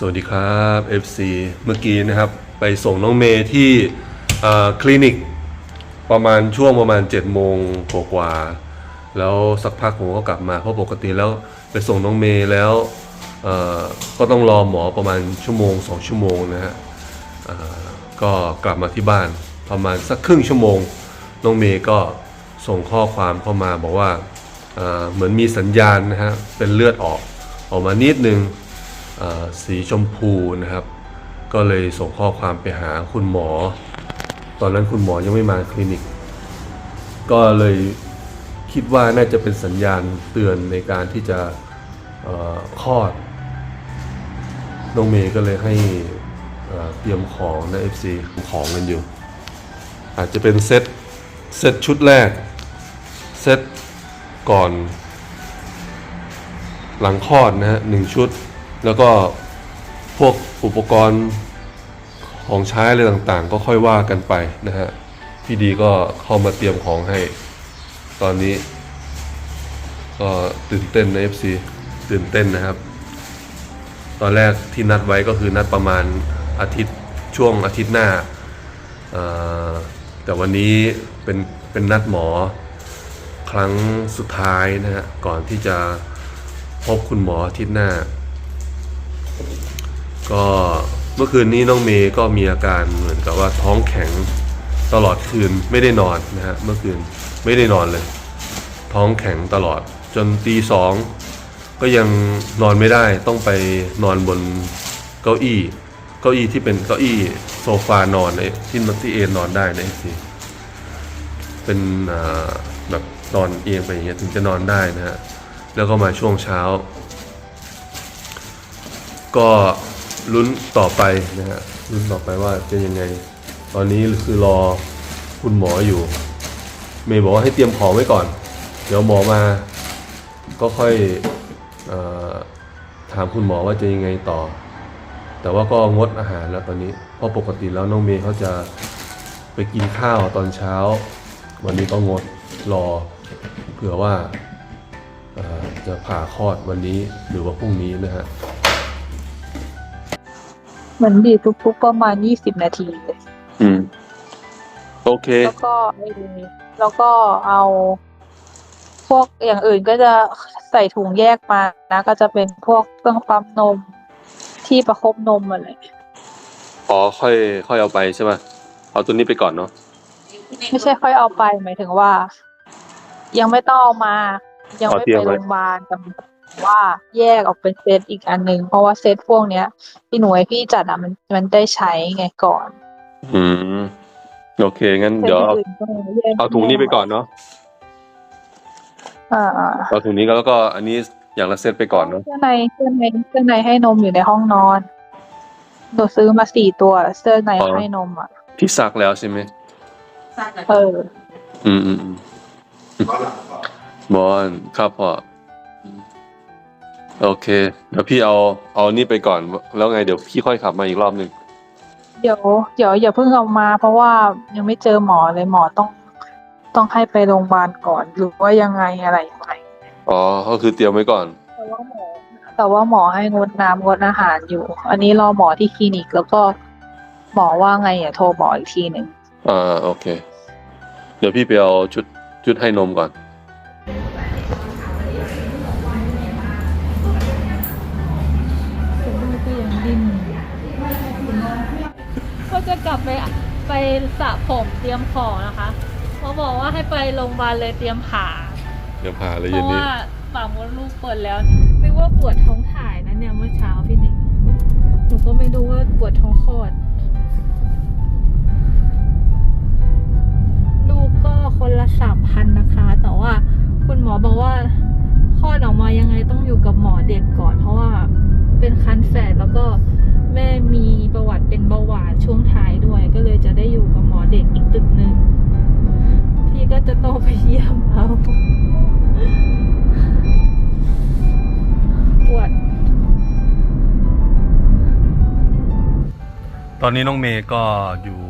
สวัสดีครับ FC เมื่อกี้นะครับ ไปส่งน้องเมย์ที่คลินิก ประมาณช่วงประมาณ7จ็ดโมงกว่าๆแล้วสักพักผมก็กลับมาเพราะปกติแล้วไปส่งน้องเมย์แล้วก็ต้องรอหมอประมาณชั่วโมงสองชั่วโมงนะฮะก็กลับมาที่บ้านประมาณสักครึ่งชั่วโมง น้องเมย์ก็ส่งข้อความเข้ามาบอกว่าเหมือนมีสัญญาณนะฮะเป็นเลือดออกออกมานิดนึง สีชมพูนะครับ ก็เลยส่งข้อความไปหาคุณหมอ ตอนนั้นคุณหมอยังไม่มาคลินิก ก็เลยคิดว่าน่าจะเป็นสัญญาณเตือนในการที่จะคลอดน้องเมย์ก็เลยให้เเตรียมของนะ FC ของกันอยู่ อาจจะเป็นเซตเซตชุดแรก เซตก่อนหลังคลอดนะฮะหนึ่งชุด แล้วก็พวกอุปกรณ์ของใช้อะไรต่างๆ ก็ค่อยว่ากันไปนะฮะพี่ดีก็เข้ามาเตรียมของให้ ตอนนี้ ก็ตื่นเต้นนะ FC ตื่นเต้นนะครับ ตอนแรกที่นัดไว้ก็คือนัดประมาณอาทิตย์ช่วงอาทิตย์หน้า แต่วันนี้เป็นเป็นนัดหมอครั้งสุดท้ายนะฮะก่อนที่จะพบคุณหมออาทิตย์หน้า ก็เมื่อคืนนี้น้องเมย์ก็มีอาการเหมือนกับว่าท้องแข็งตลอดคืนไม่ได้นอนนะฮะเมื่อคืนไม่ได้นอนเลย ท้องแข็งตลอดจนตีสองก็ยังนอนไม่ได้ต้องไปนอนบนเก้าอี้ เก้าอี้ที่เป็นเก้าอี้โซฟานอนในที่ที่เอนนอนได้นะสิเป็นแบบนอนเอียงไปอย่างเงี้ยถึงจะนอนได้นะฮะแล้วก็มาช่วงเช้า ก็ลุ้นต่อไปนะฮะลุ้นต่อไปว่าจะยังไง ตอนนี้คือรอคุณหมออยู่ เมย์บอกว่าให้เตรียมของไว้ก่อน เดี๋ยวหมอมาก็ค่อยอถามคุณหมอว่าจะยังไงต่อ แต่ว่าก็งดอาหารแล้วตอนนี้เพราะปกติแล้วน้องเมย์เขาจะไปกินข้าวตอนเช้า วันนี้ก็งดรอเผื่อว่าจะผ่าคลอดวันนี้หรือว่าพรุ่งนี้นะฮะ เหมือนบีบทุกๆประมาณยี่สิบนาทีเลยอืม โอเค แล้วก็ไอ้แล้วก็เอา พวกอย่างอื่นก็จะใส่ถุงแยกมานะ ก็จะเป็นพวกเครื่องปั๊มนมที่ประคบนมอะไรอ๋อค่อย ค่อยเอาไปใช่ป่ะเอาตัวนี้ไปก่อนเนาะไม่ใช่ค่อยเอาไปหมายถึงว่า ยังไม่ต้องเอามา ยังไม่ไปโรงพยาบาลแต่ ว่าแยกออกเป็นเซตอีกอันหนึ่งเพราะว่าเซตพวกเนี้ยที่หน่วยพี่จัดอะมันมันได้ใช้ไงก่อน อืมโอเคงั้นเดี๋ยวเอาซตอื่นก็แยกเอาถุงนี้ไปก่อนเนาะอ่าเอาถุงนี้ก็แล้วก็อันนี้อย่างละเซตไปก่อนเนาะเสื้อในเสื้อในเสื้อในให้นมอยู่ในห้องนอนหนูซื้อมาสี่ตัวเสื้อในให้นมอะที่ซักแล้วใช่ไหมเอออืมอืมอืมบอลครับพอ โอเคเดี๋ยวพี่เอาเอานี่ไปก่อน แล้วไงเดี๋ยวพี่ค่อยขับมาอีกรอบหนึ่งเดี๋ยวเดี๋ยวอย่าเพิ่งเอามา เพราะว่ายังไม่เจอหมอเลยหมอต้อง ต้องให้ไปโรงพยาบาลก่อน หรือว่ายังไงอะไรยังไงอ๋อก็คือเตรียมไว้ก่อน แต่ว่าหมอแต่ว่าหมอให้งดน้ำงดอาหารอยู่ อันนี้รอหมอที่คลินิกแล้วก็หมอว่าไงอะโทรบอกอีกทีหนึ่งอ่าโอเค เดี๋ยวพี่ไปเอาชุดชุดให้นมก่อน จะกลับไปไปสระผมเตรียมของนะคะเขาบอกว่าให้ไปโรงพยาบาลเลยเตรียมผ่าเดี๋ยวพาเลยเพเย็นราะนี้ ว่าปากมดลูกเปิดแล้วนึกว่าปวดท้องถ่ายนะเนี่ยเมื่อเช้าพี่หนิงหนูก็ไม่รู้ว่าปวดท้องคลอด ลูกก็คนละสามพันนะคะ แต่ว่าคุณหมอบอกว่าคลอดออกมายังไงต้องอยู่กับหมอเด็กก่อน เพราะว่าเป็นคันแฝดแล้วก็แม่มีประวัติเป็นเบาหวานช่วง จะต้องไปเยี่ยมเอาปวด ตอนนี้น้องเมย์ก็อยู่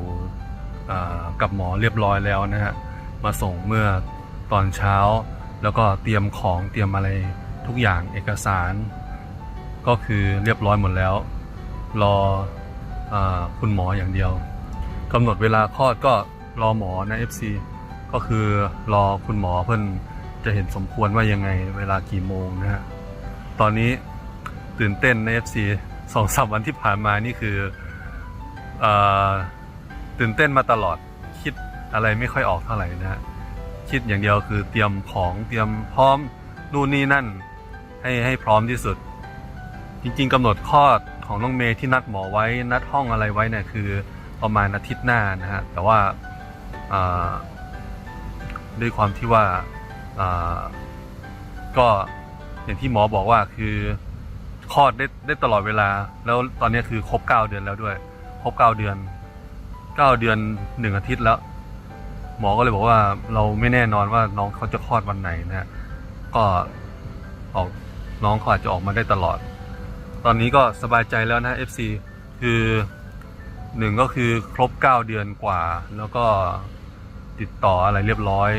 กับหมอเรียบร้อยแล้วนะฮะ มาส่งเมื่อตอนเช้า แล้วก็เตรียมของเตรียมอะไรทุกอย่างเอกสาร ก็คือเรียบร้อยหมดแล้ว รออคุณหมออย่างเดียวกำหนดเวลาคลอดก็รอหมอนะ FC ก็คือรอคุณหมอเพื่อนจะเห็นสมควรว่ายังไงเวลากี่โมงนะฮะ ตอนนี้ตื่นเต้นใน FC สองสามวันที่ผ่านมานี่คืออตื่นเต้นมาตลอดคิดอะไรไม่ค่อยออกเท่าไหร่นะฮะ คิดอย่างเดียวคือเตรียมของเตรียมพร้อมนู่นนี่นั่น ให้ให้พร้อมที่สุด จริง ๆกำหนดคลอดของน้องเมย์ที่นัดหมอไว้ นัดห้องอะไรไว้เนี่ยคือประมาณอาทิตย์หน้านะฮะ แต่ว่าอ่า ด้วยความที่ว่าก็อย่างที่หมอบอกว่าคือคลอดได้ได้ตลอดเวลา แล้วตอนนี้คือครบเก้าเดือนแล้วด้วย ครบเก้าเดือนเก้าเดือนหนึ่งอาทิตย์แล้ว หมอก็เลยบอกว่าเราไม่แน่นอนว่าน้องเขาจะคลอดวันไหนนะฮะก็ออกน้องเขาอาจจะออกมาได้ตลอด ตอนนี้ก็สบายใจแล้วนะ FC คือหนึ่งก็คือครบ9เดือนกว่า แล้วก็ ติดต่ออะไรเรียบร้อย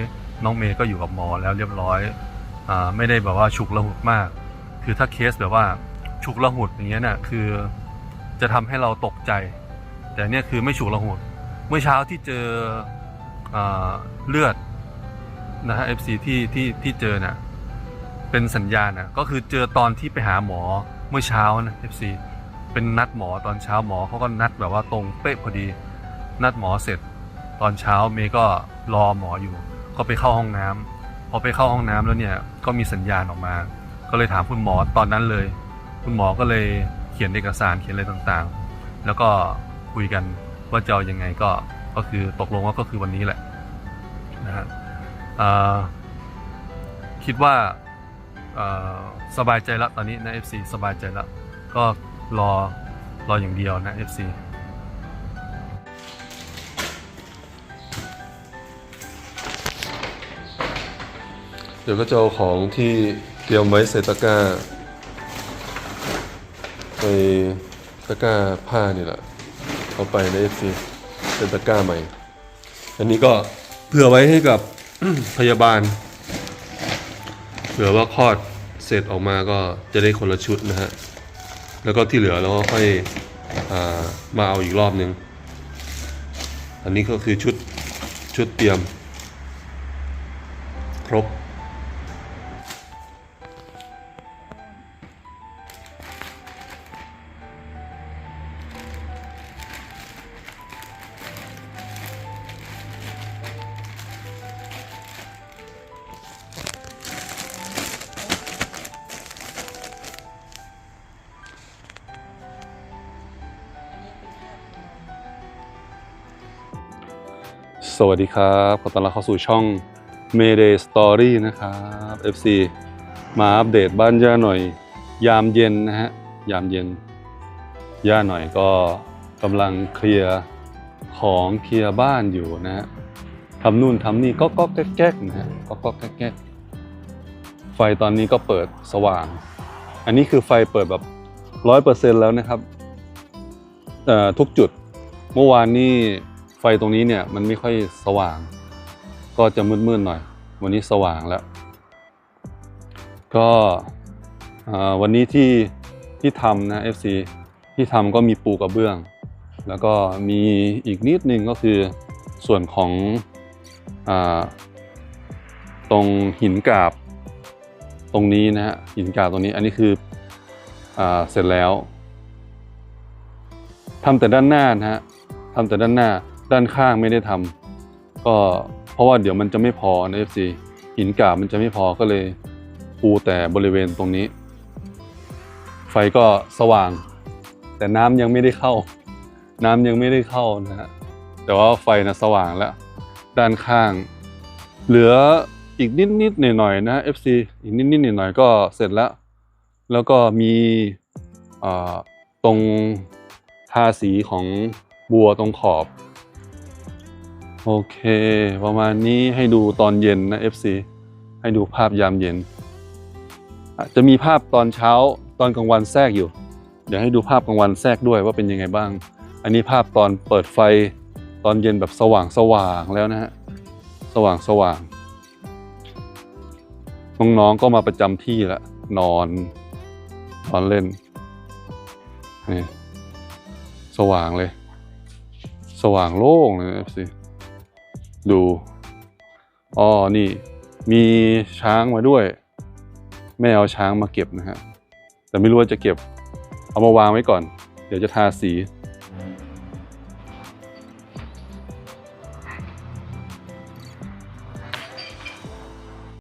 น้องเมย์ก็อยู่กับหมอแล้วเรียบร้อยอาไม่ได้แบบว่าฉุกละหุดมาก คือถ้าเคสแบบว่าฉุกละหุดอย่างเงี้ยน่ะคือจะทำให้เราตกใจ แต่เนี่ยคือไม่ฉุกละหุด เมื่อเช้าที่เจออเลือดนะฮะ FC ที่ที่ที่เจอเน่ะเป็นสัญญาณนะก็คือเจอตอนที่ไปหาหมอเมื่อเช้านะ FC เป็นนัดหมอตอนเช้าหมอเขาก็นัดแบบว่าตรงเป๊ะพอดี นัดหมอเสร็จ ตอนเช้าเมย์ก็รอหมออยู่ ก็ไปเข้าห้องน้ำพอไปเข้าห้องน้ำแล้วเนี่ยก็มีสัญญาณออกมา ก็เลยถามคุณหมอตอนนั้นเลย คุณหมอก็เลยเขียนเอกสารเขียนอะไรต่างๆ แล้วก็คุยกันว่าจะเอายังไงก็ก็คือตกลงว่าก็คือวันนี้แหละนะฮะคิดว่าสบายใจแล้วตอนนี้นะ FC สบายใจแล้วก็รอรออย่างเดียวนะ FC ดี๋ยวก็จะเอาของที่เตรียมไว้ใส่ตะกร้าในตะกร้าผ้านี่แหละ เอาไปใน FC เป็นตะกร้าใหม่ อันนี้ก็เผื่อไว้ให้กับพยาบาล เผื่อว่าคลอดเสร็จออกมาก็จะได้คนละชุดนะฮะ แล้วก็ที่เหลือเราก็ค่อยอามาเอาอีกรอบนึง อันนี้ก็คือชุดชุดเตรียม ครบ สวัสดีครับ ขอต้อนรับเข้าสู่ช่อง Mayday Story นะครับ FC มาอัปเดตบ้านย่าหน่อย ยามเย็นนะฮะ ยามเย็น ย่าหน่อยก็กำลังเคลียร์ของเคลียร์บ้านอยู่นะฮะทำนู่นทำนี่ก็ก็แก๊กแก๊กนะฮะก็ก็แก๊กแก๊กไฟตอนนี้ก็เปิดสว่าง อันนี้คือไฟเปิดแบบร้อยเปอร์เซ็นแล้วนะครับเอ่อทุกจุดเมื่อวานนี้ ตรงนี้เนี่ยมันไม่ค่อยสว่าง ก็จะมืดๆหน่อย วันนี้สว่างแล้ว ก็วันนี้ที่ที่ทำนะ FC ที่ทำก็มีปูกระเบื้อง แล้วก็มีอีกนิดนึงก็คือส่วนของอตรงหินกาบตรงนี้นะฮะหินกาบตรงนี้อันนี้คืออเสร็จแล้วทำแต่ด้านหน้านะฮะทำแต่ด้านหน้า ด้านข้างไม่ได้ทำก็เพราะว่าเดี๋ยวมันจะไม่พอนะ FC หินกาบมันจะไม่พอก็เลยปูแต่บริเวณตรงนี้ ไฟก็สว่าง แต่น้ำยังไม่ได้เข้า น้ำยังไม่ได้เข้านะฮะแต่ว่าไฟนะสว่างแล้ว ด้านข้าง เหลืออีกนิดนิดๆหน่อยๆนะ FC อีกนิดนิดๆหน่อยๆก็เสร็จแล้ว แล้วก็มีตรงทาสีของบัวตรงขอบ โอเค ประมาณนี้ให้ดูตอนเย็นนะ FC ให้ดูภาพยามเย็น จะมีภาพตอนเช้าตอนกลางวันแทรกอยู่ เดี๋ยวให้ดูภาพกลางวันแทรกด้วยว่าเป็นยังไงบ้าง อันนี้ภาพตอนเปิดไฟตอนเย็นแบบสว่างสว่างแล้วนะฮะสว่างสว่างน้องๆก็มาประจำที่ล้วนอนนอนเล่นนี่สว่างเลย สว่างโล่งเลยสิ ดูอ๋อนี่มีช้างมาด้วย แม่เอาช้างมาเก็บนะฮะแต่ไม่รู้ว่าจะเก็บเอามาวางไว้ก่อน เดี๋ยวจะทาสี